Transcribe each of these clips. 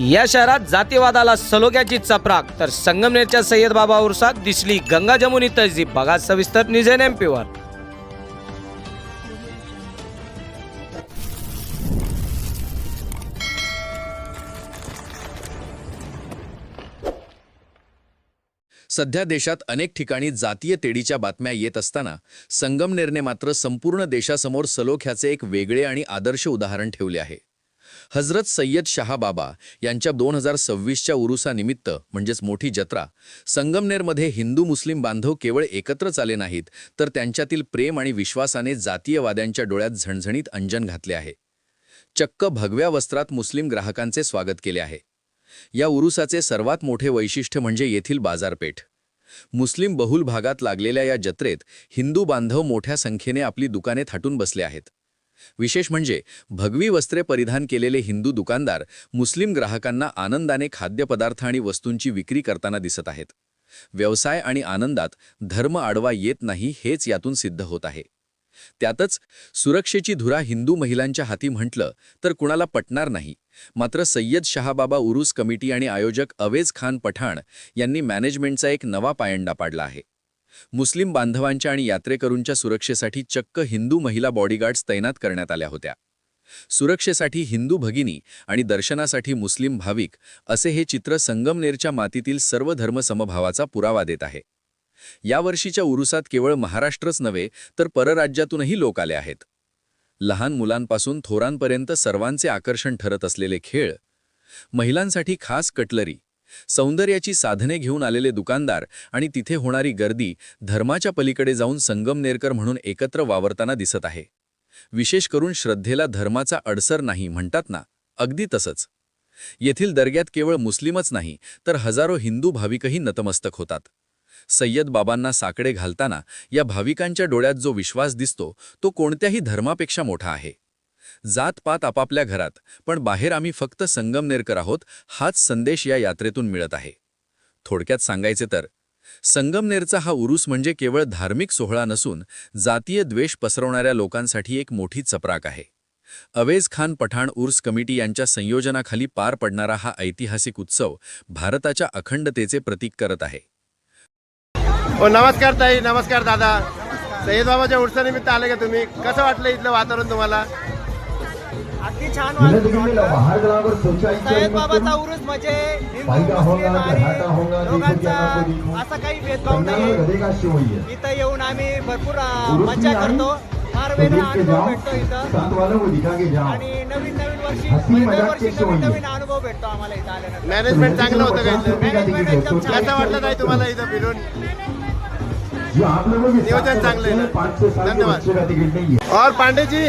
या शहरात जातीवादाला सलोख्याची चपराक तर संगमनेरच्या सय्यद बाबा उर्सात दिसली गंगा जमुनी तहजीब बघा सविस्तर निजेन एमपीवर सध्या देशात अनेक ठिकाणी जातीय तेढीच्या बातम्या येत असताना संगमनेरने मात्र संपूर्ण देशासमोर सलोख्याचे एक वेगळे आणि आदर्श उदाहरण ठेवले आहे. हजरत सय्यद शहा बाबा यांच्या दोन हजार सव्वीसच्या उरुसानिमित्त म्हणजेच मोठी जत्रा संगमनेरमध्ये हिंदू मुस्लिम बांधव केवळ एकत्रच आले नाहीत तर त्यांच्यातील प्रेम आणि विश्वासाने जातीयवाद्यांच्या डोळ्यात झणझणीत अंजन घातले आहे. चक्क भगव्या वस्त्रात मुस्लिम ग्राहकांचे स्वागत केले आहे. या उरुसाचे सर्वात मोठे वैशिष्ट्य म्हणजे येथील बाजारपेठ. मुस्लिम बहुल भागात लागलेल्या या जत्रेत हिंदू बांधव मोठ्या संख्येने आपली दुकाने थाटून बसले आहेत. विशेष म्हणजे भगवी वस्त्रे परिधान केलेले हिंदू दुकानदार मुस्लिम ग्राहकांना आनंदाने खाद्यपदार्थ आणि वस्तूंची विक्री करताना दिसत आहेत. व्यवसाय आणि आनंदात धर्म आडवा येत नाही हेच यातून सिद्ध होत आहे. त्यातच सुरक्षेची धुरा हिंदू महिलांच्या हाती म्हटलं तर कुणाला पटणार नाही. मात्र सय्यद शहाबाबा उरूस कमिटी आणि आयोजक अवेज खान पठाण यांनी मॅनेजमेंटचा एक नवा पायंडा पाडला आहे. मुस्लिम बांधवांच्या आणि यात्रेकरूंच्या सुरक्षेसाठी चक्क हिंदू महिला बॉडीगार्ड्स तैनात करण्यात आल्या होत्या. सुरक्षेसाठी हिंदू भगिनी आणि दर्शनासाठी मुस्लिम भाविक असे हे चित्र संगमनेरच्या मातीतील सर्व धर्मसमभावाचा पुरावा देत आहे. यावर्षीच्या उरुसात केवळ महाराष्ट्रच नव्हे तर परराज्यातूनही लोक आले आहेत. लहान मुलांपासून थोरांपर्यंत सर्वांचे आकर्षण ठरत असलेले खेळ महिलांसाठी खास कटलरी सौंदर्याची साधने घेऊन आलेले दुकानदार आणि तिथे होणारी गर्दी धर्माच्या पलीकडे जाऊन संगमनेरकर म्हणून एकत्र वावरताना दिसत आहे. विशेष करून श्रद्धेला धर्माचा अडसर नाही म्हणतात ना. अगदी तसंच. येथील दर्ग्यात केवळ मुस्लिमच नाही तर हजारो हिंदू भाविकही नतमस्तक होतात. सय्यद बाबांना साकडे घालताना या भाविकांच्या डोळ्यात जो विश्वास दिसतो तो कोणत्याही धर्मापेक्षा मोठा आहे. जातपात आपापल्या घरात पण बाहेर आम्ही फक्त संगमनेरकर आहोत हाच संदेश या यात्रेतून मिळत आहे. थोडक्यात सांगायचे तर संगमनेरचा हा उरूस म्हणजे केवळ धार्मिक सोहळा नसून जातीय द्वेष पसरवणाऱ्या लोकांसाठी एक मोठी चपराक आहे. अवेज खान पठाण उर्स कमिटी यांच्या संयोजनाखाली पार पडणारा हा ऐतिहासिक उत्सव भारताच्या अखंडतेचे प्रतीक करत आहे. नमस्कार ताई नमस्कार दादा. सय्यदबाबाच्या उर्सानिमित्त आले का तुम्ही? कसं वाटलं इथलं वातावरण तुम्हाला? अगदी छान सय्यद बाबाचा उरूस म्हणजे हिंदू मुस्लिम आणि असा काही भेदभाव नाही. इथं येऊन आम्ही भरपूर मजा करतो. फार वेगळा अनुभव जाओ भेटतो इथं. साथ वालों को दिखा के जाओ आणि नवीन नवीन वर्षी दरवर्षी नवीन अनुभव भेटतो आम्हाला इथं आल्यानंतर. मॅनेजमेंट चांगलं होतं का मॅनेजमेंट एकदम छान कसं वाटलं ताई तुम्हाला इथं फिरून? जो आप लोगों के नियोजन चांगलं आहे धन्यवाद। नहीं और पांडे जी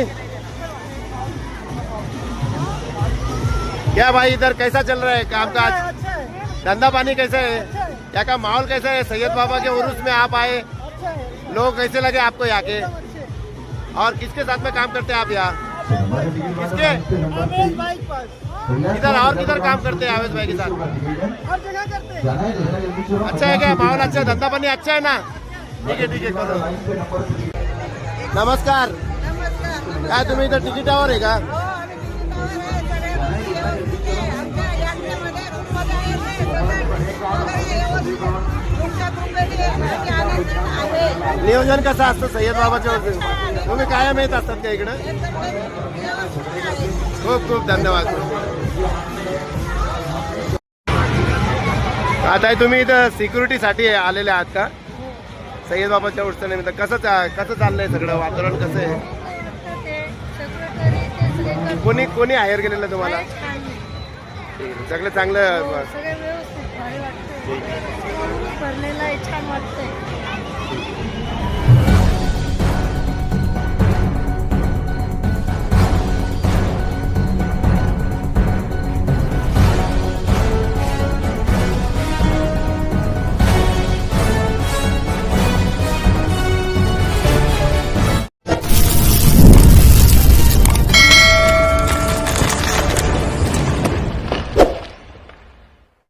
क्या भाई इधर कैसा चल रहा है? कामकाज धंधा पानी कैसा है? यहाँ का माहौल कैसा है? सैयद बाबा के उर्स में आप आए। लोग कैसे लगे आपको यहाँ के? और किसके साथ में काम करते हैं आप यहाँ? किसके? इधर और किधर काम करते हैं आवेश भाई के साथ? है। अच्छा है क्या? माहौल अच्छा है? धंधा पानी अच्छा है ना? ठीक है ठीक है करो। नमस्कार। काय तुम्ही इथं तिकिटावर आहे का? नियोजन कसं असतं सय्यद बाबाच्या वरती तुम्ही कायम येत असतात का इकडं? खूप खूप धन्यवाद. आता तुम्ही इथं सिक्युरिटीसाठी आलेले आहात का? सय्यद बाबाच्या उत्सवानिमित्त कसं चा- कसं चाललंय सगळं? वातावरण कसं आहे? कोणी कोणी हायर केलेलं तुम्हाला? सगळं चांगलं. छान वाटतंय.